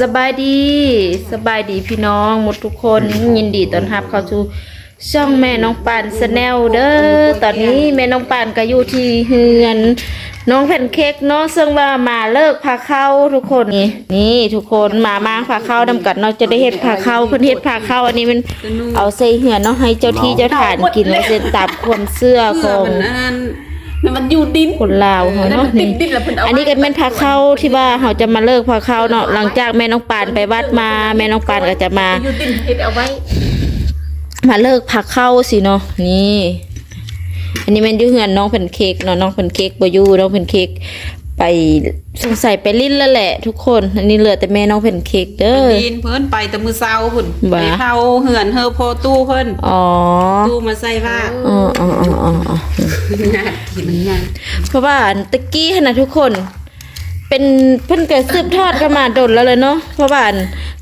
สบายดีสบายดีพี่น้องหมดทุกคนยินดีต้อนรับเข้าสู่ช่องแม่น้องปานสแนลเด้อตอนนี้แม่น้องปานก็อยู่ที่เฮือน น้องแผ่นเค้กเนาะซึ่งว่ามาเลิกพาเข้าทุกคนนี่นี่ทุกคนมามาพาเข้านำกันเนาะจะได้เฮ็ดพาเข้าเพิ่นเฮ็ดพาเข้าอันนี้มันเอาใส่เหือนเนาะให้เจ้าที่เจ้าฐานกินแล้วเสร็จตามความเชื่อขเพื่ออง มันอันนั้นมันอยู่ดินคนลาวเขาเนาะตินี่ดดินแล้วเพิ่นเอาอันนี้ก็แม่นพาเข้าที่ว่าเขาจะมาเลิกพาเข้าเนาะหลังจากแม่น้องปานไปวัดมา แม่น้องปานก็จะมา อยู่ดินเฮ็ดเอาไว้มาเลิกพักเข้าสิเนาะนี่อันนี้แม่นอยู่เฮือนน้องแผ่นเค้กเนาะน้องแผ่นเค้กบ่อยู่น้องแผ่นเค้ก ไปสงสัยไปลิ้นแล้วแหละ ทุกคน อันนี้เหลือแต่แม่น้องแผ่นเค้กเด้อดินเพิ่นไปแต่มื้อเช้าพุ่นบ่าไปเผาเหือนเฮอโพตู้เพิ่นอ๋อตู้มาใส่ว่าอ๋ออ๋ออ๋ออ๋ออ๋อญาติกินญาติเพราะว่าตะกี้ขนาดทุกคน เป็นเพิ่นก็สืบทอดกันมาดนแล้วเลยเนาะเพราะว่า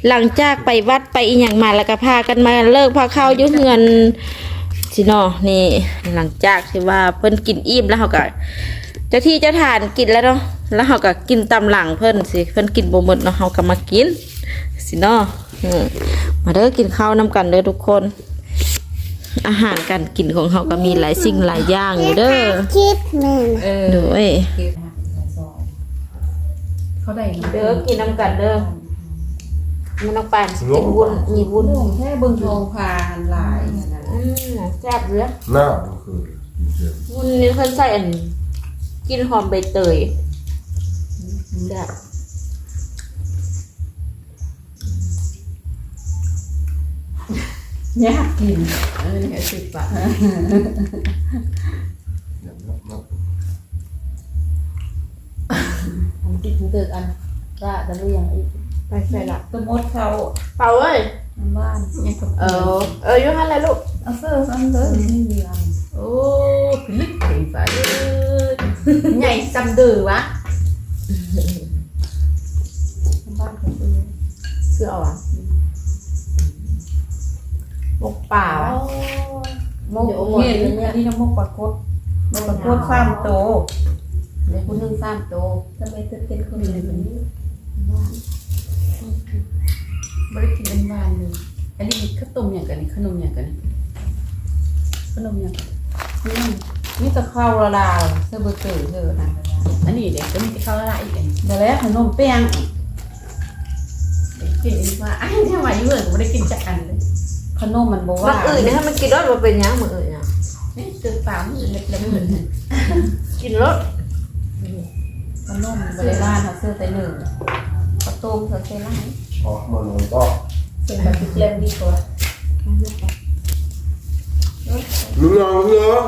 หลังจากไปวัดไปอีหยังมาแล้วก็พากันมาเลิกพาเข้าอยู่เฮือน สิเนาะนี่หลังจากที่ว่าเพิ่นกินอิ่มแล้วเขาก็เจ้าที่เจ้าทานกินแล้วเนาะแล้วเขาก็กินตามหลังเพิ่นสิเพิ่นกินบ่หมดเนาะเขาก็มากิน สิเนาะอืมมาเด้อกินข้าวนํกันเด้อทุกคน อาหารการกินของเขาก็มีหลายสิ่งหลายอย่างอยู่เด้อคิดแม่นเออโดยเขาได้เด้อกินน้ำกันเด้อ มันต้องปานกินวุ้นมีวุ้นแค่เบิ่งทองพาหลายอืมแซ่บเลยหน้าก็คือเจ็บวุ้นนี่เพิ่นใส่อันกินหอมใบเตยแซ่บยากกินเออนี่ก็สิบบาทอย่างนั้นเนาะผมติดเกิดอันก็จะเรียงอีก ไปใส่ละสมมติเขาเป่าเอ้ยบ้านยังกับเออเอออยู่หั่นแหละลูกเอาเสื้อซ้ำเลยไม่เรียงโอ้ผลิตถึงไปใหญ่จำดือวะบ้านของเออเสื้ออะมกป่าวะโมกเห็นอันนี้น้ำโมกปลาโคตรมันก็โคตรซ้ำโตในคนหนึ่งสามโตทำไมถึงเป็นคนอื่นแบบนี้ บ้านบริกินเป็นบ้านเลยอันนี้ข้าวต้มอย่างกันนี่ขนมอย่างกันนี่ขนมอย่างกันนี่นี่จะเข้าละลาวเสื้อเบอร์เกอร์เสื้อนะอันนี้เด็กก็มีข้าวละลายอีกอันเดี๋ยวแล้วขนมเปียงกินอีกว่าไอ้ที่ว่าอยู่เหมือนก็ไม่ได้กินจากอันเลยขนมมันบอกมัว่านอื่นเนี่ยถ้ามันกินรสมันเป็นหยังมืออื่นเนี่ยนี่ตื่นเปล่ามือเล็กๆเหมือนกินรสขนมบริวารเขาเสื้อแต่หนึ่งข้าวต้มเขาเสื้อไร ออกมาลงก็เสื้อแบบเล่มดีกว่าลุงน้องเนาะ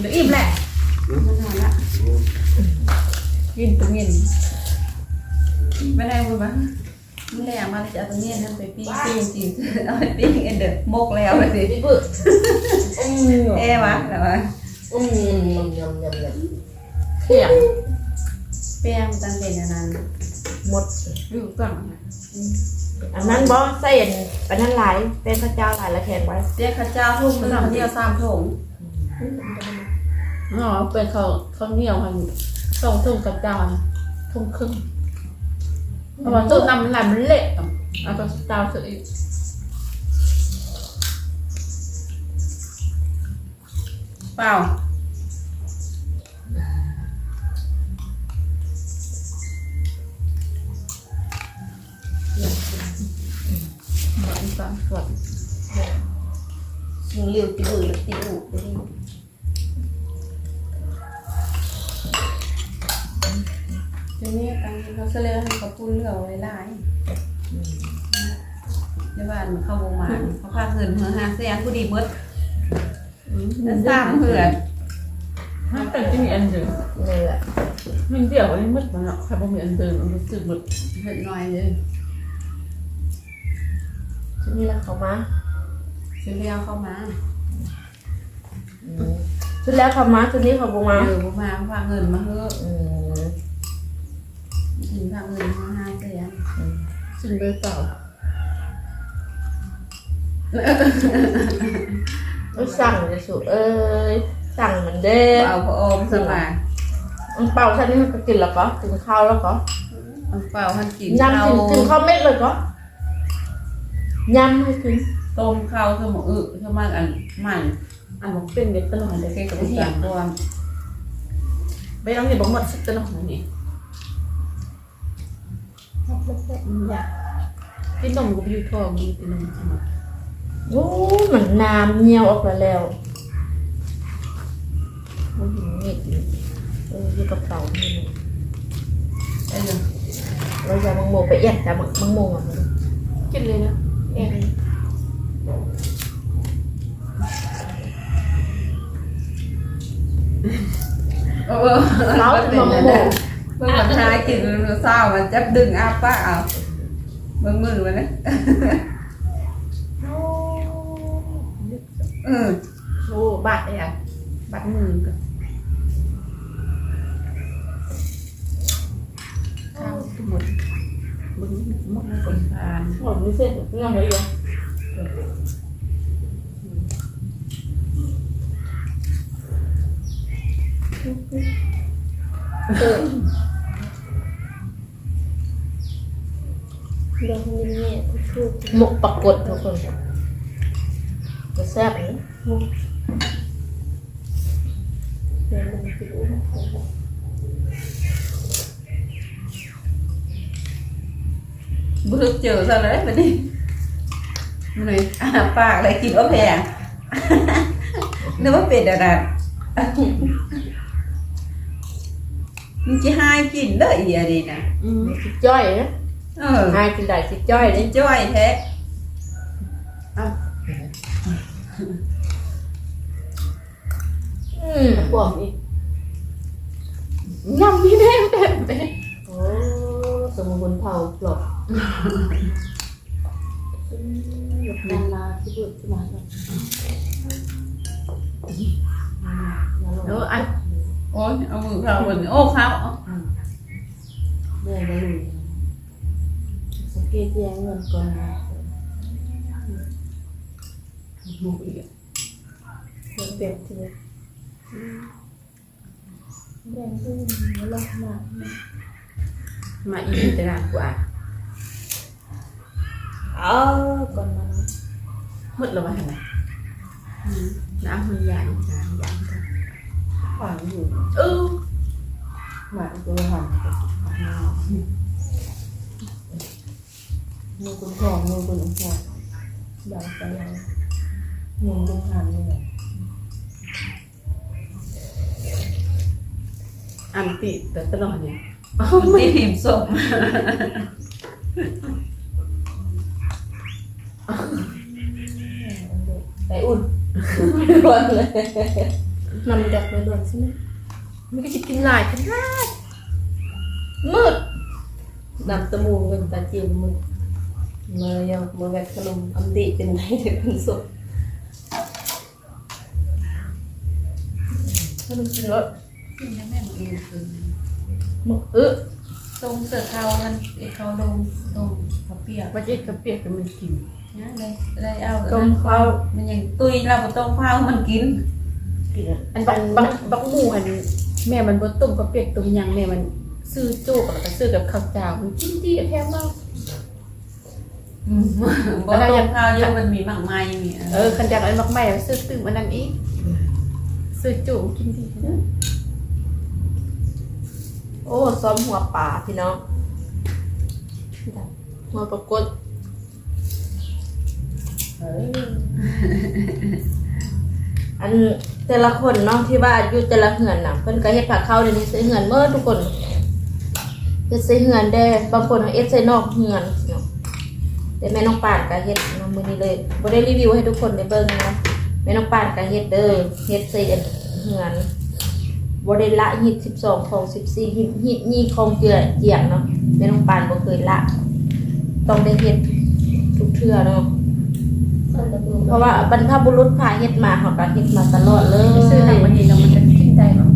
เดี๋ยวอิ่มแหละมันนอนละกินตัวเงินไม่ได้บุญบ้างไม่ได้เอามาจะเอาตัวเงินทำไปปิ้งปิ้งจริงเอาไปปิ้งเอ็นเดอร์โมกแล้วเลยสิพี่บึ้อืมเอ๊ะวะแต่ว่าอืมยำยำยำยำเสียงแป้งตั้งเป็นอันนั้น หมดดูก่อนอันนั้นบอใส่อันอันนั้นหลายเป็นพระเจ้าหลายละแขงไว้เจ๊ข้าวเจ้าทุ่งเป็นข้าวเหนียวสามถุงอ๋อเป็นเขาเขาเหนียวค่ะสองทุ่มกับจานทุ่มครึ่งเพราะว่าตู้นำหลายมันเละอะเอาไปจานเสร็จอีกเปล่า มดอีกสามส่วนยิงเร็วตีอือตีอูไปดิทีนี้ตังเขาเสลอให้เขาพูดเรื่องไว้หลายในบ้านเข้าวงมาเขาพาเหินเหือหาเสียงผู้ดีเบิดแล้วสามเหือนถ้าเป็นที่มีอันเดิมนี่แหละมันเดี่ยวอันนี้มืดมันอะใครบอกมีอันเดิมมันรู้สึกหมดเหินหน่อยเลย ชุดนี้แล้วเขามาเสเลียวเข้ามาชุดแล้วเขามาชุดนี้เขาบมาเออบ่มาพาเงินมาเฮ้อะอืมกินพาเงินมาหาเสียงสิ่งเลยเปล่าไม่สั่งจะสุเอ้ยสั่งเหมือนเดิมเอาพระอมสมาอังเปาฉันนี่มันก็กินแล้วก็กินข้าวแล้วก็กอันเปล่าหันกินยำข้าวถึงถึงข้าวเม็ดเลยก็ ยำให้ถึงต้มข้าวคือหมูอึคือมันอันใหม่อันบอกเป็นเด็กตลอดเลยเค้กกับทุกเทีอยย่างงรวมไปน้องเนี่ยบอกหมดสักตลอดนี่อยากกินนมกับยูทองดีกินนมใช่ไหมโอ้มันน้ำเหี่ยวออกมาแล้วโอ้ยมีดเอออยู่กับเต่านี่นะไอ้เนี่ยเราจะมังโมไปเอ็ดแต่มังมังโมอะกินเลยนะ แอบเออเราเป็นมังนั่นโมแหละเมื่อวันท้าย กินเศร้ามันจับดึงอาป้าเอาเบิ่งมือมันนะเออโอ้บาดเลยอะบาดมือกับข้าวทั้งหมดบึ้งหมดเลยคนทานหอมไม่เสร็จเรื่องอะไรอยู่เออหมกปักกดทุกคนจะแซ่บนะบึกเจอซะเลยบัดนี้มันเลยอาปากเลยกินว่าแพงนึกว่าเป็ดอะไรมันจะให้กินได้อีอะไรนะอืมสิจ้อยนะเออหายกินได้สิจ้อยเลยจ้อยแท้อืมปวมอีกยำพี่แม่เต็มเต็มโอ้สมบูรณ์เผาปลอก นานมาที่พูดที่มาแล้วเอออันโอ้ยเอามือเราเหมือน โอ้เขาเมื่อยแล้วลุยสังเกตแยงเงินก่อนนะบุกอีกเงินเปลี่ยนทีนี้แดงขึ้นแล้วลงมามาอีกตลาดกว่าเอาก่อนมาหมดแล้วมาทำไมน้ำมันยางยางยางกันฝังอยู่เออหมาตัวหันมือคุณทองมือคุณทองดาวไปแล้วมือคุณหันนี่แหละอันติแต่ตลอดเนี่ยไม่พิมพ์ศ พไปอุ่นร้อนเลยนำดักไปร้อนใช่ไหมมันก็จะกินหลายขนาดมืดนำตะมูเงินตาจีนมืดมาเยามาแวกขนมอันดีเป็นไรเด็กเป็นสุดถ้ามันกินรสกินแล้วแม่มันอิ่มคืนมึกเออตรงเสือเขามันไอ้เขาลงตรงเขาเปียกมันจะกระเปียกกับมันกิน นะเลยเลยเอาต้มข้าวมันยังตุยเราบ่ต้มข้าวมันกินกินอันบักบักบักหมูอันแม่มันบ่ต้มกระเปียกต้มยังแม่มันซื้อโจ๊กแล้วก็ซื้อกับข้าวเจ้ามันกินดีแท้มากบ่ต้มข้าวเยอะมันมีหมากไม้มีเออคันจากอันมักใหม่ซื้อตื่มอันนั้นอีกซื้อโจ๊กกินดีนะโอ้ซ้อมหัวป่าพี่น้องหัวปรากฏ อันแต่ละคนเนาะที่ว่าอยู่แต่ละเหือนน่ะเพิ่นก็เฮ็ดผักข้าวเดี๋ยวนี้ใส่เหือนเมื่อทุกคนเฮ็ดใส่เหือนได้บางคนเอาเฮ็ดใส่นอกเหือนเนาะแต่แม่น้องป่านก็เฮ็ดนามื้อนี้เลยบ่ได้รีวิวให้ทุกคนได้เบิ่งเนาะแม่น้องป่านก็เฮ็ดเด้อเฮ็ดใส่เหือนบ่ได้ละหิด12ของ14หิดหิดนี่ของเจือเจียงเนาะแม่น้องป่านบ่เคยละ ต้องได้เฮ็ดทุกเทื่อเนาะ เพราะว่าบรรพบุรุษพาเฮ็ดมาเขาก็เฮ็ดมาตลอดเลย ซื้อหนังมันดีแล้วมันจะกินได้หรอกินเหรอ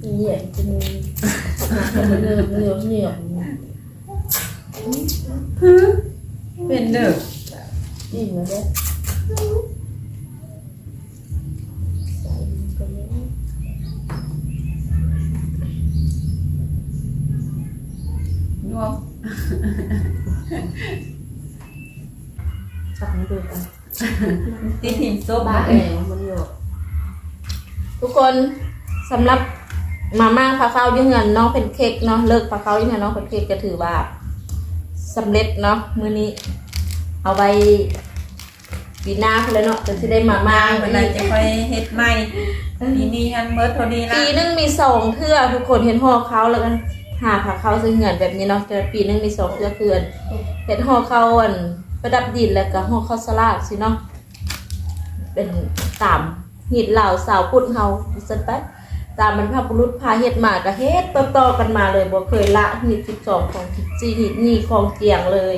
เหนียวเหนียวเหนียวเป็นเด้ออิ่มแล้วเด้อนัวจับมันดูกันตีถิ่มซุปบ้าบ้าแอเองมันหยดทุกคนสำหรับ มาม่าพาเข้ายุ่งเงินน้องเป็นเค้กเนาะเลิกพาเข้ายุ่งเงินน้องเป็นเค้กก็ถือว่าสำเร็จเนาะมื้อนี้ เอาไว้ปีหน้าเพื่อนแล้วเนาะจะที่ได้มาม่าเวลาจะค่อยเฮ็ดใหม่ปีนี้ฮันเบิร์ดเท่านี้ละปีหนึงมีสองเทื่อทุกคนเห็นห่อเขาแล้วกันหาพาเข้าซื้อเงินแบบนี้เนาะแต่ปีหนึงมีสองเทื่อคืออันเห็นห่อเขาอันประดับดินแล้วก็ห่อข้าวสลากสิเนาะเป็นตามหิดเหล่าสาวพุทธเฮาสันไป ตามมันพบุรุษพาเฮ็ดมาก็เฮ็ดต่อๆกันมาเลยบ่เคยละหิด12ของทิจีหิดนี่ของเกียงเลย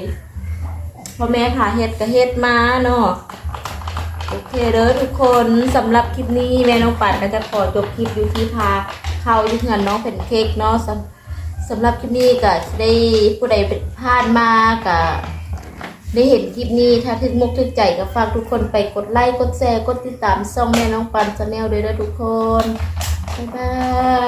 พ่อแม่พาเฮ็ดก็เฮ็ดมาเนาะโอเคเด้อทุกคนสำหรับคลิปนี้แม่น้องปัดก็จะขอจบคลิปอยู่ที่พาเข้าอยู่เงินน้องเป็นเค้กเนาะสำสำหรับคลิปนี้ก็ได้ผู้ใดเป็นพลาดมาก็ได้เห็นคลิปนี้ถ้าถึกมุกถึกใจก็ฝากทุกคนไปกดไลค์กดแชร์กดติดตามช่องแม่น้องปันชาแนลด้วยนะทุกคน บ๊ายบาย